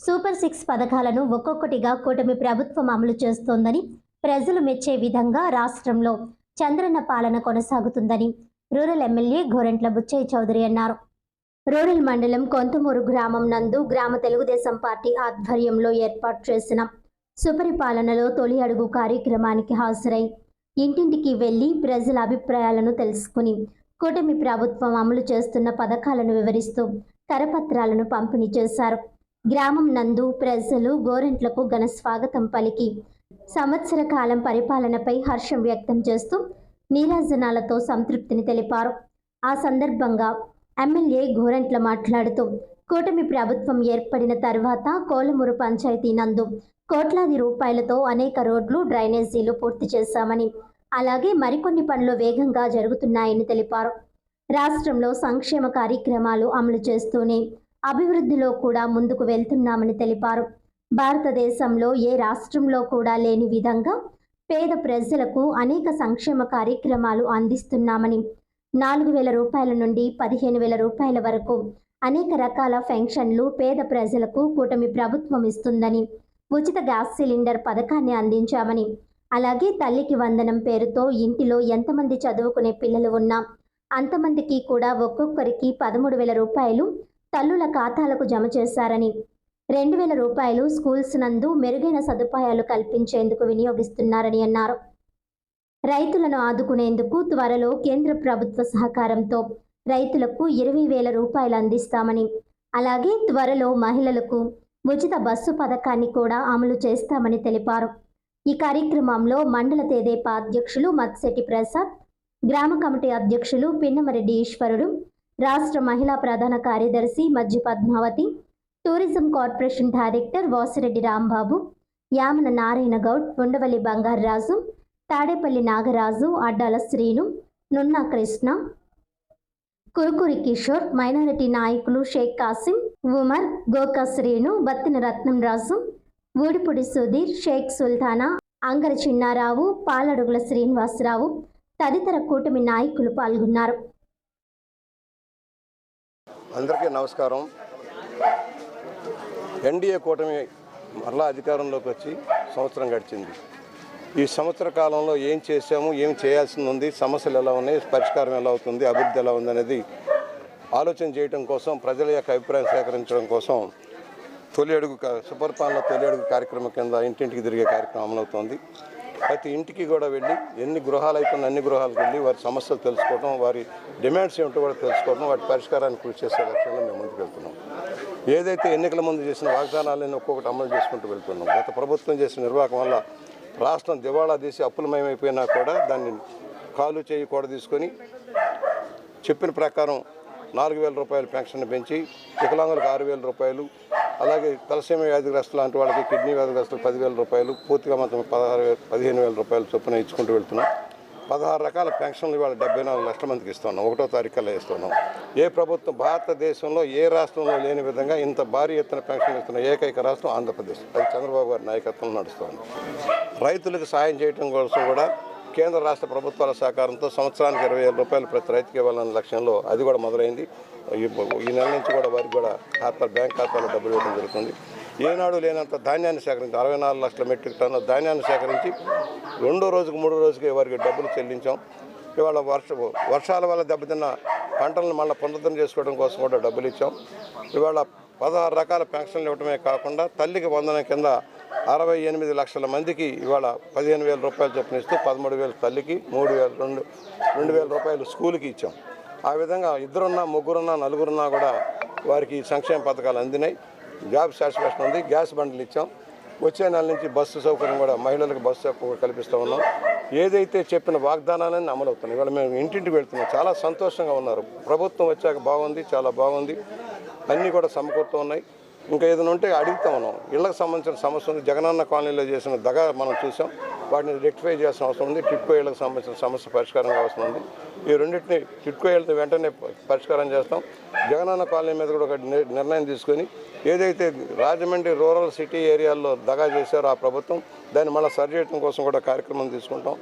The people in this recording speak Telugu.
సూపర్ సిక్స్ పథకాలను ఒక్కొక్కటిగా కూటమి ప్రభుత్వం అమలు చేస్తోందని ప్రజలు మెచ్చే విధంగా రాష్ట్రంలో చంద్రన్న పాలన కొనసాగుతుందని రూరల్ ఎమ్మెల్యే గోరెంట్ల బుచ్చయ్య చౌదరి అన్నారు. రూరల్ మండలం కొంతమూరు గ్రామం నందు గ్రామ తెలుగుదేశం పార్టీ ఆధ్వర్యంలో ఏర్పాటు చేసిన సుపరిపాలనలో తొలి అడుగు కార్యక్రమానికి హాజరై ఇంటింటికి వెళ్ళి ప్రజల అభిప్రాయాలను తెలుసుకుని కూటమి ప్రభుత్వం అమలు చేస్తున్న పథకాలను వివరిస్తూ కరపత్రాలను పంపిణీ చేశారు. గ్రామం నందు ప్రజలు గోరెంట్లకు ఘన స్వాగతం పలికి సంవత్సర కాలం పరిపాలనపై హర్షం వ్యక్తం చేస్తూ నీరాజనాలతో సంతృప్తిని తెలిపారు. ఆ సందర్భంగా ఎమ్మెల్యే గోరెంట్ల మాట్లాడుతూ కూటమి ప్రభుత్వం ఏర్పడిన తర్వాత కోలమూరు పంచాయతీ నందు కోట్లాది రూపాయలతో అనేక రోడ్లు డ్రైనేజీలు పూర్తి చేశామని అలాగే మరికొన్ని పనులు వేగంగా జరుగుతున్నాయని తెలిపారు. రాష్ట్రంలో సంక్షేమ కార్యక్రమాలు అమలు చేస్తూనే అభివృద్ధిలో కూడా ముందుకు వెళ్తున్నామని తెలిపారు. భారతదేశంలో ఏ రాష్ట్రంలో కూడా లేని విధంగా పేద ప్రజలకు అనేక సంక్షేమ కార్యక్రమాలు అందిస్తున్నామని నాలుగు వేల రూపాయల నుండి పదిహేను వేల రూపాయల వరకు అనేక రకాల పెన్షన్లు పేద ప్రజలకు కూటమి ప్రభుత్వం ఇస్తుందని ఉచిత గ్యాస్ సిలిండర్ పథకాన్ని అందించామని అలాగే తల్లికి వందనం పేరుతో ఇంటిలో ఎంతమంది చదువుకునే పిల్లలు ఉన్నా అంతమందికి కూడా ఒక్కొక్కరికి పదమూడు వేల రూపాయలు తల్లుల ఖాతాలకు జమ చేశారని. రెండు వేల రూపాయలు స్కూల్స్ నందు మెరుగైన సదుపాయాలు కల్పించేందుకు వినియోగిస్తున్నారని అన్నారు. రైతులను ఆదుకునేందుకు త్వరలో కేంద్ర ప్రభుత్వ సహకారంతో రైతులకు ఇరవై వేల రూపాయలు అందిస్తామని. అలాగే త్వరలో మహిళలకు ఉచిత బస్సు పథకాన్ని కూడా అమలు చేస్తామని తెలిపారు. ఈ కార్యక్రమంలో మండల తెదేపా అధ్యక్షులు మత్సెట్టి ప్రసాద్ గ్రామ కమిటీ అధ్యక్షులు పిన్నమరెడ్డి ఈశ్వరుడు రాష్ట్ర మహిళా ప్రధాన కార్యదర్శి Majji Padmavathi tourism corporation director Vasireddy Rambabu Yamana Narayana Goud Undavalli Bangararaju Tadepalli Nagaraju Addala Srinu Nunna Krishna Kurukuri Kishore minority నాయకులు షేక్ కాసిం ఉమర్ గోకా శ్రీను బత్తిన రత్నం రాజు ఊడిపుడి సుధీర్ షేక్ సుల్తానా అంగర చిన్నారావు పాలడుగుల శ్రీనివాసరావు తదితర కూటమి నాయకులు పాల్గొన్నారు. అందరికీ నమస్కారం. ఎన్డీఏ కూటమి మరలా అధికారంలోకి వచ్చి సంవత్సరం గడిచింది. ఈ సంవత్సర కాలంలో ఏం చేశాము ఏం చేయాల్సింది ఉంది సమస్యలు ఎలా ఉన్నాయి పరిష్కారం ఎలా అవుతుంది అభివృద్ధి ఎలా ఉందనేది ఆలోచన చేయడం కోసం ప్రజల యొక్క అభిప్రాయం సేకరించడం కోసం తొలి అడుగు సుపరిపాలన తొలి అడుగు కార్యక్రమం కింద ఇంటింటికి తిరిగే కార్యక్రమం అమలవుతోంది. ప్రతి ఇంటికి కూడా వెళ్ళి ఎన్ని గృహాలు అయిపోయిన అన్ని గృహాలకు వెళ్ళి వారి సమస్యలు తెలుసుకోవడం వారి డిమాండ్స్ ఏమిటో కూడా తెలుసుకోవడం వాటి పరిష్కారానికి కృషి చేసే లక్ష్యంలో మేము ముందుకు వెళ్తున్నాం. ఏదైతే ఎన్నికల ముందు చేసిన వాగ్దానాలను ఒక్కొక్కటి అమలు చేసుకుంటూ వెళ్తున్నాం. గత ప్రభుత్వం చేసిన నిర్వాహకం వల్ల రాష్ట్రం దివాళా తీసి అప్పులమయమైపోయినా కూడా దాన్ని కాలు చేయి కూడా తీసుకొని చెప్పిన ప్రకారం నాలుగు వేల రూపాయల పెన్షన్ పెంచి వికలాంగులకు ఆరు వేల రూపాయలు అలాగే తలసీమ వ్యాధిగ్రస్తులు లాంటి వాళ్ళకి కిడ్నీ వ్యాధిగ్రస్తులు పదివేల రూపాయలు పూర్తిగా మొత్తం పదహారు వేల పదిహేను వేల రూపాయలు చొప్పున ఇచ్చుకుంటూ వెళ్తున్నాం. పదహారు రకాల పెన్షన్లు ఇవాళ డెబ్బై నాలుగు లక్షల మందికి ఇస్తున్నాం. ఒకటో తారీఖులో ఇస్తున్నాం ఏ ప్రభుత్వం భారతదేశంలో ఏ రాష్ట్రంలో లేని విధంగా ఇంత భారీ ఎత్తున పెన్షన్ ఇస్తున్న ఏకైక రాష్ట్రం ఆంధ్రప్రదేశ్. అది చంద్రబాబు గారి నాయకత్వంలో నడుస్తోంది. రైతులకు సాయం చేయడం కోసం కూడా కేంద్ర రాష్ట్ర ప్రభుత్వాల సహకారంతో సంవత్సరానికి ఇరవై వేల రూపాయలు ప్రతి రైతుకి ఇవ్వాలన్న లక్ష్యంలో అది కూడా మొదలైంది. ఈ నెల నుంచి కూడా వారికి కూడా ఖాతా బ్యాంక్ ఖాతాలో డబ్బులు ఇవ్వడం జరుగుతుంది. ఏనాడు లేనంత ధాన్యాన్ని సేకరించి అరవై నాలుగు లక్షల మెట్రిక్ టన్నుల ధాన్యాన్ని సేకరించి రెండో రోజుకు మూడో రోజుకి వారికి డబ్బులు చెల్లించాం. ఇవాళ వర్ష వర్షాల వల్ల దెబ్బతిన్న పంటలను మళ్ళీ పునరుద్ధరణ చేసుకోవడం కోసం కూడా డబ్బులు ఇచ్చాం. ఇవాళ పదహారు రకాల పెన్షన్లు ఇవ్వడమే కాకుండా తల్లికి వందనం కింద అరవై ఎనిమిది లక్షల మందికి ఇవాళ పదిహేను వేల రూపాయలు చొప్పున ఇస్తూ పదమూడు వేల తల్లికి మూడు వేల రెండు రెండు వేల రూపాయలు స్కూల్కి ఇచ్చాం. ఆ విధంగా ఇద్దరున్నా ముగ్గురున్నా నలుగురున్నా కూడా వారికి సంక్షేమ పథకాలు అందినాయి. జాబ్ సాటిస్ఫాక్షన్ ఉంది. గ్యాస్ బండ్లు ఇచ్చాం. వచ్చే నెల నుంచి బస్సు సౌకర్యం కూడా మహిళలకు బస్సు సౌకర్యం కల్పిస్తూ ఉన్నాం. ఏదైతే చెప్పిన వాగ్దానాలన్నీ అమలు అవుతున్నాయి. ఇవాళ మేము ఇంటింటికి వెళ్తున్నాం. చాలా సంతోషంగా ఉన్నారు. ప్రభుత్వం వచ్చాక బాగుంది చాలా బాగుంది. అన్నీ కూడా సమకూరుతూ ఉన్నాయి. ఇంకా ఏదైనా ఉంటే అడుగుతా ఉన్నాం ఇళ్ళకు సంబంధించిన సమస్య ఉంది. జగనన్న కాలనీలో చేసిన దగా మనం చూసాం. వాటిని రెక్టిఫై చేయాల్సిన అవసరం ఉంది. టిట్కో ఇళ్ళకి సంబంధించిన సమస్య పరిష్కారం అవసరం ఉంది. ఈ రెండింటిని టిట్కో ఇళ్ళతో వెంటనే పరిష్కారం చేస్తాం. జగనన్న కాలనీ మీద కూడా ఒక నిర్ణయం తీసుకొని ఏదైతే రాజమండ్రి రూరల్ సిటీ ఏరియాల్లో దగా చేశారో ఆ ప్రభుత్వం దాన్ని మళ్ళీ సరి చేయడం కోసం కూడా కార్యక్రమం తీసుకుంటాం.